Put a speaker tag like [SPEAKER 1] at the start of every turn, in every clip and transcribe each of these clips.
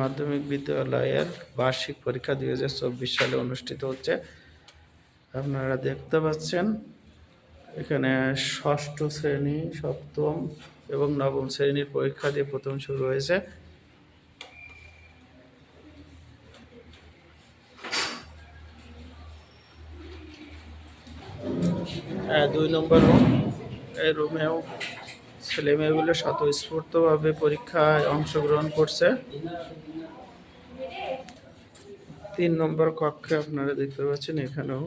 [SPEAKER 1] মাধ্যমিক বিদ্যালয়ের বার্ষিক পরীক্ষা দুই চব্বিশ সালে অনুষ্ঠিত হচ্ছে। আপনারা দেখতে পাচ্ছেন এখানে ষষ্ঠ শ্রেণি সপ্তম এবং নবম শ্রেণির পরীক্ষা দিয়ে প্রথম শুরু হয়েছে। হ্যাঁ, দুই নম্বর রুম। এই রুমেও ছেলেমেয়েগুলো স্বতঃস্ফূর্তভাবে পরীক্ষায় অংশগ্রহণ করছে। তিন নম্বর কক্ষে আপনারা দেখতে পাচ্ছেন এখানেও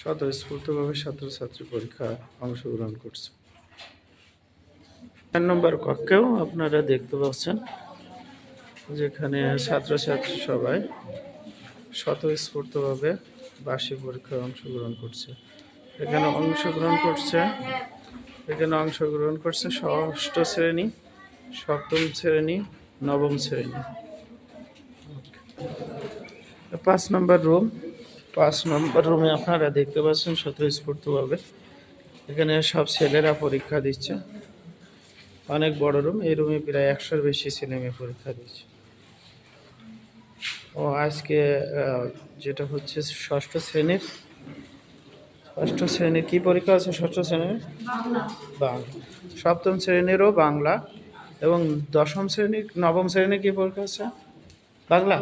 [SPEAKER 1] স্বতঃস্ফূর্তভাবে ছাত্রছাত্রী পরীক্ষা অংশগ্রহণ করছে। চার নম্বর কক্ষেও আপনারা দেখতে পাচ্ছেন যেখানে ছাত্রছাত্রী সবাই স্বতঃস্ফূর্তভাবে বার্ষিক পরীক্ষায় অংশগ্রহণ করছে। এখানে অংশগ্রহণ করছে, এখানে অংশগ্রহণ করছে ষষ্ঠ শ্রেণি, সপ্তম শ্রেণি, নবম শ্রেণি। পাঁচ নম্বর রুম। পাঁচ নম্বর রুমে আপনারা দেখতে পাচ্ছেন স্বতঃস্ফূর্তভাবে। এখানে সব ছেলেরা পরীক্ষা দিচ্ছে। অনেক বড় রুম। এই রুমে প্রায় একশোর বেশি ছেলে মেয়ে পরীক্ষা দিচ্ছে। ও আজকে যেটা হচ্ছে ষষ্ঠ শ্রেণির। ষষ্ঠ শ্রেণির কী পরীক্ষা আছে? ষষ্ঠ শ্রেণির? বাংলা। সপ্তম শ্রেণীরও বাংলা। এবং দশম শ্রেণির নবম শ্রেণির কী পরীক্ষা আছে? বাংলা?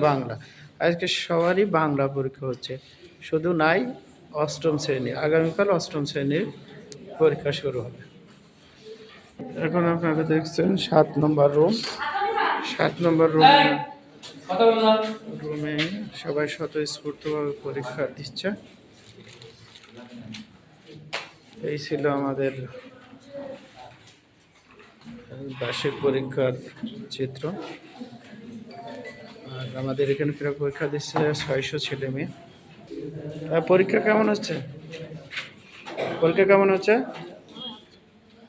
[SPEAKER 1] বাংলা। আজকে সবারই বাংলা পরীক্ষা হচ্ছে। শুধু নাই, অষ্টম শ্রেণি আগামীকাল অষ্টম শ্রেণির পরীক্ষা শুরু হবে। এখন আপনারা দেখছেন সাত নম্বর রুম। সাত নম্বর রুমে রুমে সবাই স্বতঃস্ফূর্তভাবে পরীক্ষা দিচ্ছে। এই ছিল আমাদের বার্ষিক পরীক্ষার চিত্র। আমাদের এখানে প্রায় পরীক্ষা দিচ্ছে ছয়শো ছেলে মেয়ে। পরীক্ষা কেমন হচ্ছে? পরীক্ষা কেমন হচ্ছে?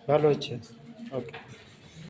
[SPEAKER 1] ভালো হচ্ছে। ওকে